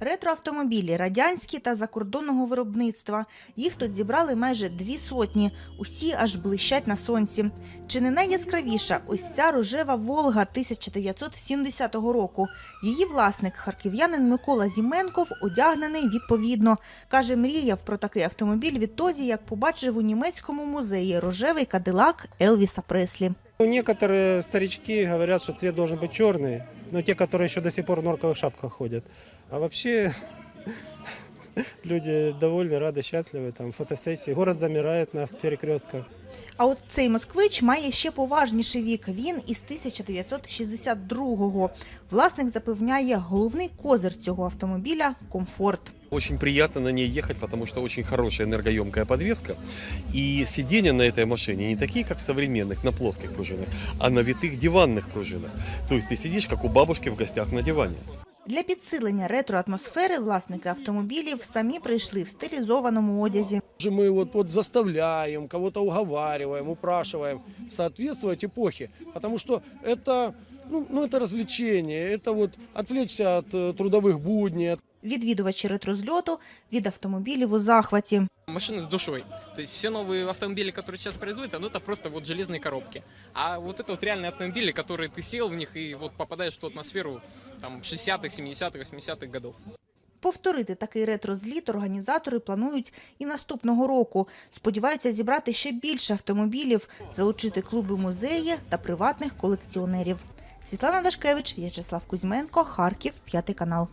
Ретроавтомобілі радянські та закордонного виробництва. Їх тут зібрали майже дві сотні. Усі аж блищать на сонці. Чи не найяскравіша ось ця рожева Волга 1970 року. Її власник, харків'янин Микола Зіменков, одягнений відповідно. Каже, мріяв про такий автомобіль відтоді, як побачив у німецькому музеї рожевий кадилак Елвіса Преслі. Ну, Некоторые старички говорят, что цвет должен быть черный, но те, которые еще до сих пор в норковых шапках ходят. А вообще люди довольны, рады, счастливы, там фотосессии. Город замирает на перекрестках. А от цей москвич має ще поважніший вік. Він із 1962-го. Власник запевняє, головний козир цього автомобіля комфорт. Очень приятно на ней ехать, потому что очень хорошая энергоемкая подвеска. И сиденья на этой машине не такие, как в современных, на плоских пружинах, а на витых диванных пружинах. То есть ты сидишь, как у бабушки в гостях на диване. Для підсилення ретроатмосфери власники автомобілів самі прийшли в стилізованому одязі. же мы вот, вот заставляем, кого-то уговариваем, упрашиваем соответствовать эпохе, потому что это, ну, ну, это развлечение, это вот отвлечься от э, трудовых будней, от Відвідувачі ретрозльоту від автомобілів у захваті. машины с душой. То есть все новые автомобили, которые сейчас производятся, ну это просто вот железные коробки. А вот это вот реальные автомобили, которые ты сел в них и вот попадаешь в ту атмосферу там 60-х, 70-х, 80-х годов. Повторити такий ретрозліт організатори планують і наступного року. Сподіваються зібрати ще більше автомобілів, залучити клуби музеї та приватних колекціонерів. Світлана Дашкевич, В'ячеслав Кузьменко, Харків, п'ятий канал.